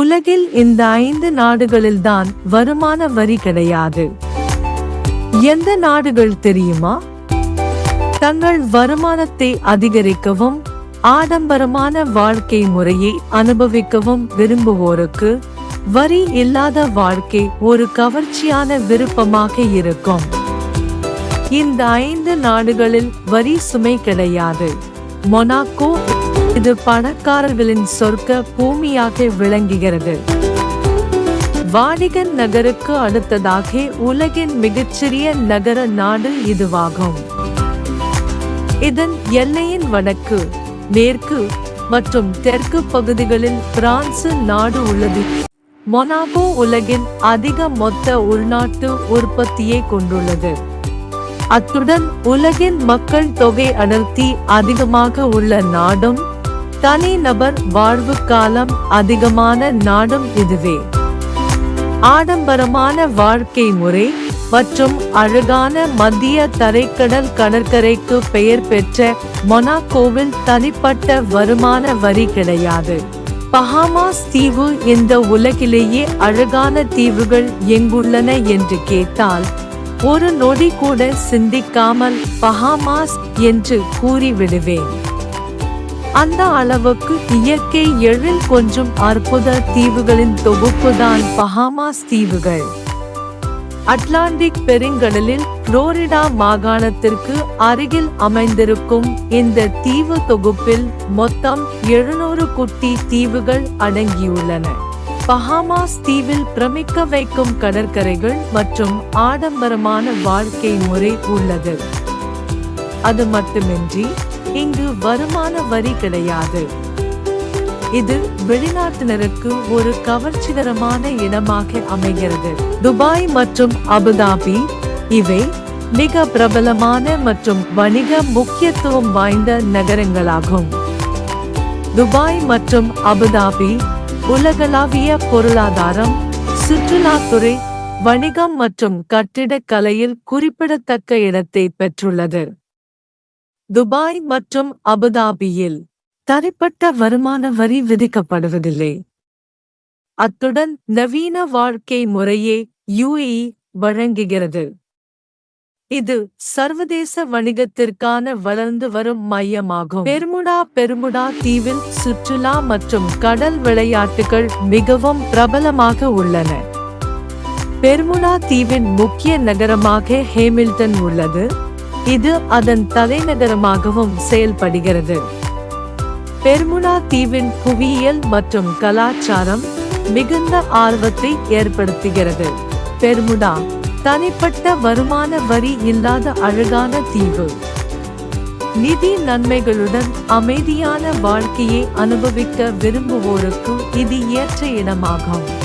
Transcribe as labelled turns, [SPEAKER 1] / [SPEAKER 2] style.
[SPEAKER 1] உலகில் இந்த ஐந்து நாடுகளில்தான் வருமான வரி கிடையாது. எந்த நாடுகள் தெரியுமா? தங்கள் வருமானத்தை அதிகரிக்கவும் ஆடம்பரமான வாழ்க்கை முறையை அனுபவிக்கவும் விரும்புவோருக்கு வரி இல்லாத வாழ்க்கை ஒரு கவர்ச்சியான விருப்பமாக இருக்கும். இந்த ஐந்து நாடுகளில் வரி சுமை கிடையாது. மொனாக்கோ இது பணக்காரர்களின் சொர்க்க பூமியாக விளங்குகிறது. வாடிகன் நகருக்கு அடுத்ததாக உலகின் மிகச்சிறிய நகர நாடு இதுவாகும். இதன் எல்லையின் வடக்கு மேற்கு மற்றும் தெற்கு பகுதிகளில் பிரான்சு நாடு உள்ளது. மொனாகோ உலகின் அதிக மொத்த உள்நாட்டு உற்பத்தியை கொண்டுள்ளது. அத்துடன் உலகின் மக்கள் தொகை அடர்த்தி அதிகமாக உள்ள நாடும் தனிநபர் வாழ்வு காலம் அதிகமான நாடும் இதுவே. ஆடம்பரமான வாழ்க்கை முறை மற்றும் அழகான மத்திய தரைக்கடல் கடற்கரைக்கு பெயர் பெற்ற மொனாக்கோவில் தனிப்பட்ட வருமான வரி கிடையாது. பஹாமாஸ் தீவு இந்த உலகிலேயே அழகான தீவுகள் எங்குள்ளன என்று கேட்டால் ஒரு நொடி கூட சிந்திக்காமல் பஹாமாஸ் என்று கூறிவிடுவேன். அந்த அளவுக்கு இயற்கை எழில் கொஞ்சம் அற்புத தீவுகளின் தொகுப்புதான் பஹாமாஸ் தீவுகள். அட்லாண்டிக் பெருங்கடலில் புளோரிடா மாகாணத்திற்கு அருகில் அமைந்திருக்கும் இந்த தீவு தொகுப்பில் மொத்தம் எழுநூறு குட்டி தீவுகள் அடங்கியுள்ளன. பஹாமாஸ் தீவில் பிரமிக்க வைக்கும் கடற்கரைகள் மற்றும் ஆடம்பரமான வாழ்க்கை முறை உள்ளது. அது மட்டுமின்றி இங்கு வருமான வரி கிடையாது. இது வெளிநாட்டினருக்கு ஒரு கவர்ச்சிகரமான இடமாக அமைகிறது. துபாய் மற்றும் அபுதாபி இவை மிக பிரபலமான மற்றும் வணிக முக்கியத்துவம் வாய்ந்த நகரங்களாகும். துபாய் மற்றும் அபுதாபி உலகளாவிய பொருளாதாரம் சுற்றுலாத்துறை வணிகம் மற்றும் கட்டிடக்கலையில் குறிப்பிடத்தக்க இடத்தை பெற்றுள்ளது. துபாய் மற்றும் அபுதாபியில் தனிப்பட்ட வருமான வரி விதிக்கப்படுவதில்லை. அத்துடன் நவீன வாழ்க்கை முறையே யுஏஇ வழங்குகிறது. இது சர்வதேச வணிகத்திற்கான வளர்ந்து வரும் மையமாகும். பெர்முடா பெர்முடா தீவில் சுற்றுலா மற்றும் கடல் விளையாட்டுகள் மிகவும் பிரபலமாக உள்ளன. பெர்முடா தீவின் முக்கிய நகரமாக ஹேமில்டன் உள்ளது. இது அதன் தலைநகரமாகவும் செயல்படுகிறது. பெர்முனா தீவின் புவியியல் மற்றும் கலாச்சாரம் மிகுந்த ஆர்வத்தை ஏற்படுத்துகிறது. பெர்முடா தனிப்பட்ட வருமான வரி இல்லாத அழகான தீவு. நிதி நன்மைகளுடன் அமைதியான வாழ்க்கையை அனுபவிக்க விரும்புவோருக்கு இது ஏற்ற இடமாகும்.